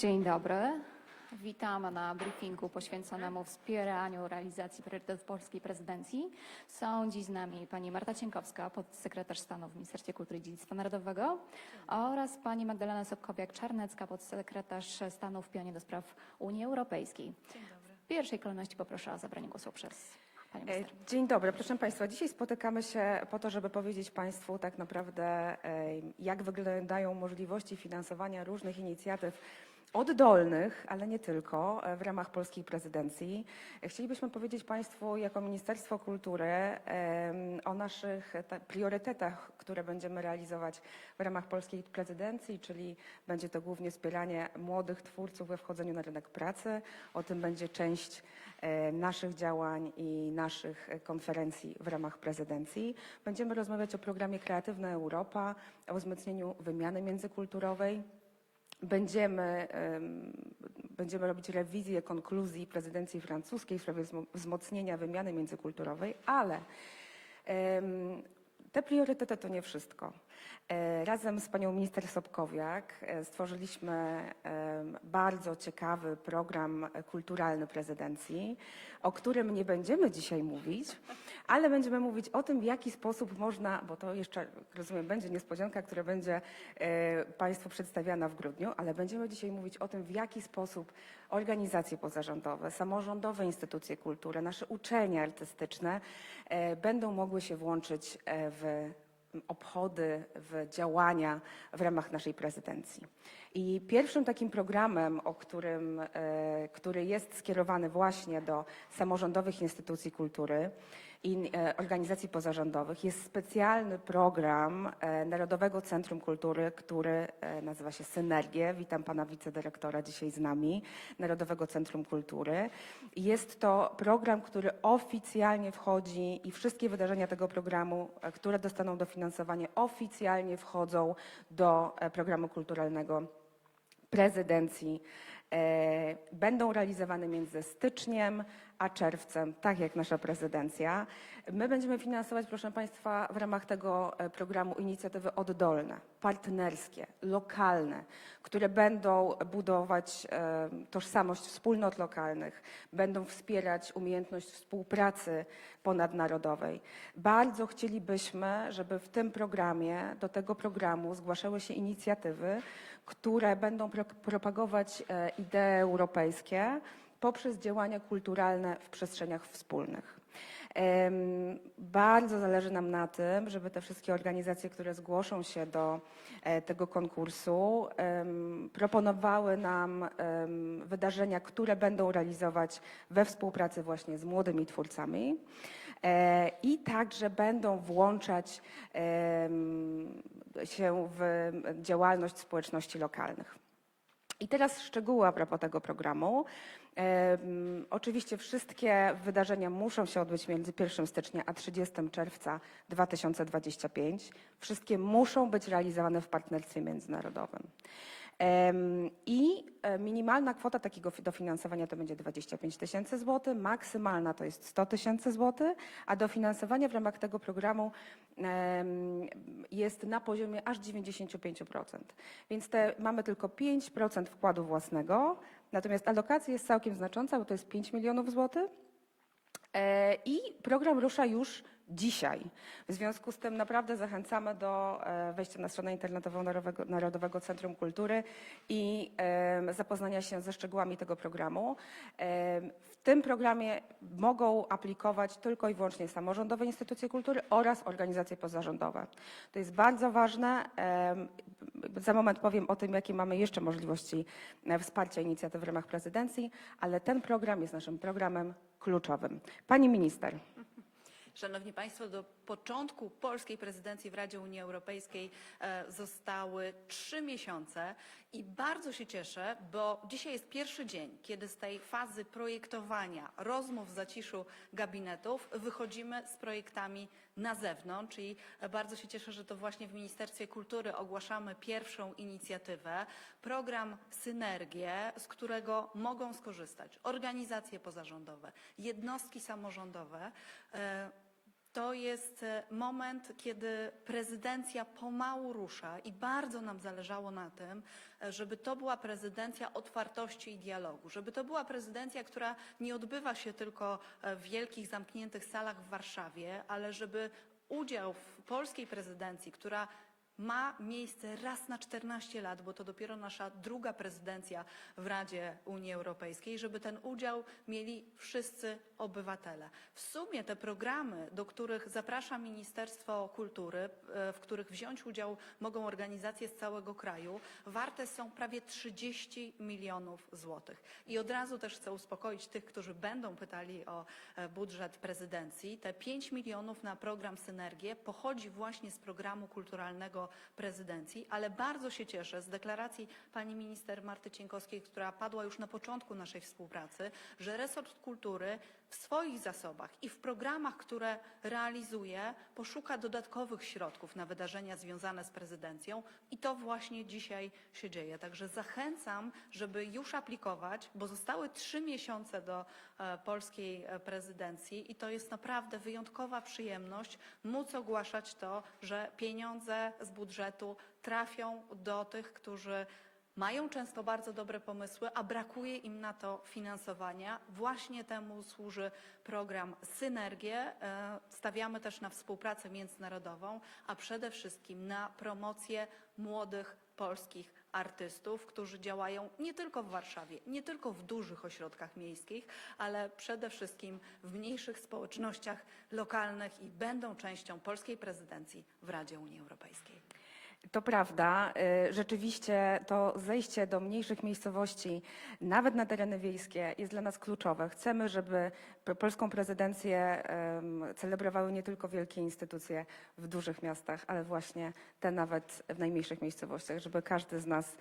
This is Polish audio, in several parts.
Dzień dobry. Witamy na briefingu poświęconemu wspieraniu realizacji priorytetów polskiej prezydencji. Są dziś z nami pani Marta Cienkowska, podsekretarz stanu w Ministerstwie Kultury i Dziedzictwa Narodowego oraz pani Magdalena Sobkowiak-Czarnecka, podsekretarz stanu w pionie do spraw Unii Europejskiej. W pierwszej kolejności poproszę o zabranie głosu przez panią E, minister. Dzień dobry, proszę Państwa. Dzisiaj spotykamy się po to, żeby powiedzieć Państwu tak naprawdę, e, jak wyglądają możliwości finansowania różnych inicjatyw oddolnych, ale nie tylko, e, w ramach polskiej prezydencji. Chcielibyśmy powiedzieć Państwu jako Ministerstwo Kultury o naszych ta- priorytetach, które będziemy realizować w ramach polskiej prezydencji, czyli będzie to głównie wspieranie młodych twórców we wchodzeniu na rynek pracy. O tym będzie część e, naszych działań i naszych e, konferencji w ramach prezydencji. Będziemy rozmawiać o programie Kreatywna Europa, o wzmocnieniu wymiany międzykulturowej. Będziemy, em, będziemy robić rewizję konkluzji prezydencji francuskiej w sprawie wzmo- wzmocnienia wymiany międzykulturowej, ale te priorytety to nie wszystko. E, Razem z panią minister Sobkowiak e, stworzyliśmy em, bardzo ciekawy program e, kulturalny prezydencji, o którym nie będziemy dzisiaj mówić, ale będziemy mówić o tym, w jaki sposób można, bo to jeszcze, rozumiem, będzie niespodzianka, która będzie e, Państwu przedstawiana w grudniu, ale będziemy dzisiaj mówić o tym, w jaki sposób organizacje pozarządowe, samorządowe instytucje kultury, nasze uczelnie artystyczne e, będą mogły się włączyć e, w obchody, w działania w ramach naszej prezydencji. I pierwszym takim programem, o którym, e, który jest skierowany właśnie do samorządowych instytucji kultury i e, organizacji pozarządowych, jest specjalny program e, Narodowego Centrum Kultury, który e, nazywa się Synergie. Witam pana wicedyrektora dzisiaj z nami, Narodowego Centrum Kultury. Jest to program, który oficjalnie wchodzi i wszystkie wydarzenia tego programu, które dostaną dofinansowanie, oficjalnie wchodzą do programu kulturalnego prezydencji będą realizowane między styczniem a czerwcem, tak jak nasza prezydencja. My będziemy finansować, proszę Państwa, w ramach tego e, programu inicjatywy oddolne, partnerskie, lokalne, które będą budować e, tożsamość wspólnot lokalnych, będą wspierać umiejętność współpracy ponadnarodowej. Bardzo chcielibyśmy, żeby w tym programie, do tego programu zgłaszały się inicjatywy, które będą pro- propagować e, idee europejskie poprzez działania kulturalne w przestrzeniach wspólnych. Bardzo zależy nam na tym, żeby te wszystkie organizacje, które zgłoszą się do e, tego konkursu, proponowały nam wydarzenia, które będą realizować we współpracy właśnie z młodymi twórcami i także będą włączać się w działalność społeczności lokalnych. I teraz szczegóły a propos tego programu. Oczywiście wszystkie wydarzenia muszą się odbyć między 1 stycznia a 30 czerwca 2025. Wszystkie muszą być realizowane w partnerstwie międzynarodowym. I e, minimalna kwota takiego fi- dofinansowania to będzie 25 tysięcy złotych, maksymalna to jest 100 tysięcy złotych, a dofinansowanie w ramach tego programu jest na poziomie aż 95%. Więc te, mamy tylko 5% wkładu własnego, natomiast alokacja jest całkiem znacząca, bo to jest 5 milionów złotych. E, I program rusza już dzisiaj. W związku z tym naprawdę zachęcamy do e, wejścia na stronę internetową Narodowego, Narodowego Centrum Kultury i zapoznania się ze szczegółami tego programu. W tym programie mogą aplikować tylko i wyłącznie samorządowe instytucje kultury oraz organizacje pozarządowe. To jest bardzo ważne. Za moment powiem o tym, jakie mamy jeszcze możliwości e, wsparcia inicjatyw w ramach prezydencji, ale ten program jest naszym programem kluczowym. Pani minister. Szanowni Państwo, do początku polskiej prezydencji w Radzie Unii Europejskiej e, zostały trzy miesiące i bardzo się cieszę, bo dzisiaj jest pierwszy dzień, kiedy z tej fazy projektowania, rozmów w zaciszu gabinetów wychodzimy z projektami na zewnątrz i e, bardzo się cieszę, że to właśnie w Ministerstwie Kultury ogłaszamy pierwszą inicjatywę, program Synergie, z którego mogą skorzystać organizacje pozarządowe, jednostki samorządowe, e, To jest e, moment, kiedy prezydencja pomału rusza i bardzo nam zależało na tym, e, żeby to była prezydencja otwartości i dialogu, żeby to była prezydencja, która nie odbywa się tylko e, w wielkich, zamkniętych salach w Warszawie, ale żeby udział w polskiej prezydencji, która ma miejsce raz na 14 lat, bo to dopiero nasza druga prezydencja w Radzie Unii Europejskiej, żeby ten udział mieli wszyscy obywatele. W sumie te programy, do których zaprasza Ministerstwo Kultury, e, w których wziąć udział mogą organizacje z całego kraju, warte są prawie 30 milionów złotych. I od razu też chcę uspokoić tych, którzy będą pytali o e, budżet prezydencji. Te 5 milionów na program Synergię pochodzi właśnie z programu kulturalnego prezydencji, ale bardzo się cieszę z deklaracji pani minister Marty Cienkowskiej, która padła już na początku naszej współpracy, że resort kultury w swoich zasobach i w programach, które realizuje, poszuka dodatkowych środków na wydarzenia związane z prezydencją i to właśnie dzisiaj się dzieje. Także zachęcam, żeby już aplikować, bo zostały trzy miesiące do e, polskiej e, prezydencji i to jest naprawdę wyjątkowa przyjemność móc ogłaszać to, że pieniądze z budżetu trafią do tych, którzy mają często bardzo dobre pomysły, a brakuje im na to finansowania. Właśnie temu służy program Synergie. E, Stawiamy też na współpracę międzynarodową, a przede wszystkim na promocję młodych polskich artystów, którzy działają nie tylko w Warszawie, nie tylko w dużych ośrodkach miejskich, ale przede wszystkim w mniejszych społecznościach lokalnych i będą częścią polskiej prezydencji w Radzie Unii Europejskiej. To prawda. y, Rzeczywiście to zejście do mniejszych miejscowości, nawet na tereny wiejskie, jest dla nas kluczowe. Chcemy, żeby polską prezydencję celebrowały nie tylko wielkie instytucje w dużych miastach, ale właśnie te nawet w najmniejszych miejscowościach, żeby każdy z nas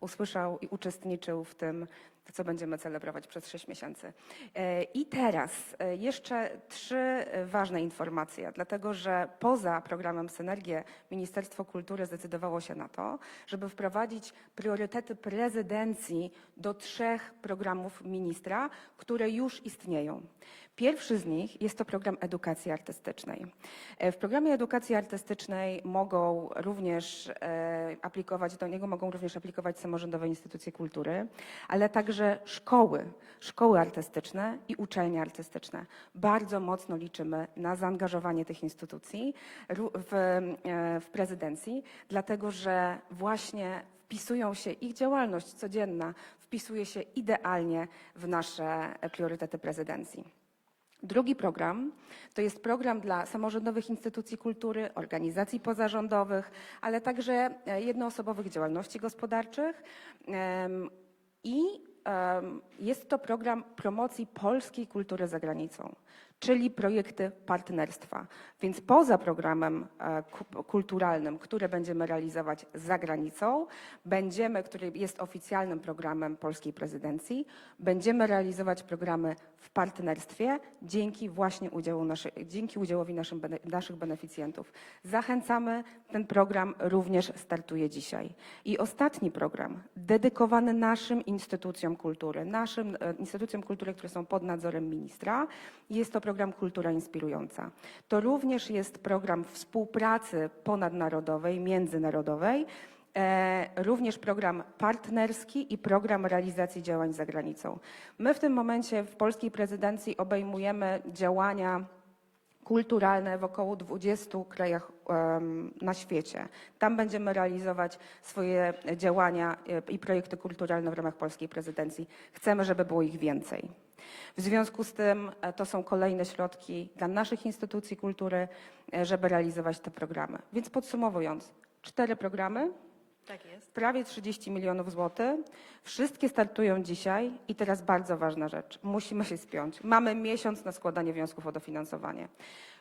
usłyszał i uczestniczył w tym, co będziemy celebrować przez 6 miesięcy. E, I teraz e, jeszcze trzy e, ważne informacje, dlatego że poza programem Synergię Ministerstwo Kultury zdecydowało się na to, żeby wprowadzić priorytety prezydencji do trzech programów ministra, które już istnieją. Pierwszy z nich jest to program edukacji artystycznej. W programie edukacji artystycznej mogą również aplikować, do niego mogą również aplikować samorządowe instytucje kultury, ale także szkoły, szkoły artystyczne i uczelnie artystyczne. Bardzo mocno liczymy na zaangażowanie tych instytucji w, e, w prezydencji, dlatego że właśnie wpisują się, ich działalność codzienna wpisuje się idealnie w nasze priorytety prezydencji. Drugi program to jest program dla samorządowych instytucji kultury, organizacji pozarządowych, ale także e, jednoosobowych działalności gospodarczych. I jest to program promocji polskiej kultury za granicą, czyli projekty partnerstwa. Więc poza programem e, ku- kulturalnym, które będziemy realizować za granicą, będziemy, który jest oficjalnym programem polskiej prezydencji, będziemy realizować programy w partnerstwie dzięki właśnie udziału naszy, dzięki udziałowi naszym, naszych beneficjentów. Zachęcamy, ten program również startuje dzisiaj. I ostatni program, dedykowany naszym instytucjom kultury, naszym e, instytucjom kultury, które są pod nadzorem ministra, jest to program Kultura Inspirująca. To również jest program współpracy ponadnarodowej, międzynarodowej, E, również program partnerski i program realizacji działań za granicą. My w tym momencie w polskiej prezydencji obejmujemy działania kulturalne w około 20 krajach na świecie. Tam będziemy realizować swoje działania e, i projekty kulturalne w ramach polskiej prezydencji. Chcemy, żeby było ich więcej. W związku z tym e, to są kolejne środki dla naszych instytucji kultury, e, żeby realizować te programy. Więc podsumowując, cztery programy, Tak jest. prawie 30 milionów złotych. Wszystkie startują dzisiaj i teraz bardzo ważna rzecz. Musimy się spiąć. Mamy miesiąc na składanie wniosków o dofinansowanie.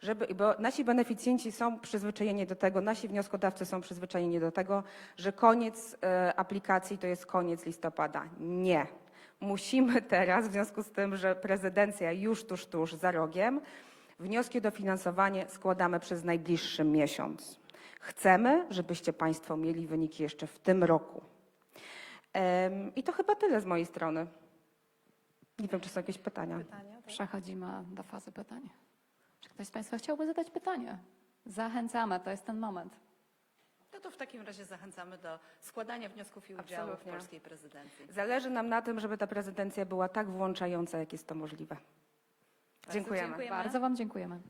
Żeby, bo nasi beneficjenci są przyzwyczajeni do tego, nasi wnioskodawcy są przyzwyczajeni do tego, że koniec e, aplikacji to jest koniec listopada. Nie. Musimy teraz, w związku z tym, że prezydencja już tuż, tuż za rogiem, wnioski o dofinansowanie składamy przez najbliższy miesiąc. Chcemy, żebyście Państwo mieli wyniki jeszcze w tym roku. I to chyba tyle z mojej strony. Nie wiem, czy są jakieś pytania. Pytania? Tak? Przechodzimy do fazy pytań. Czy ktoś z Państwa chciałby zadać pytanie? Zachęcamy, to jest ten moment. No to w takim razie zachęcamy do składania wniosków i udziału Absolutnie. w polskiej prezydencji. Zależy nam na tym, żeby ta prezydencja była tak włączająca, jak jest to możliwe. Bardzo Dziękujemy. dziękujemy. Bardzo Wam dziękujemy.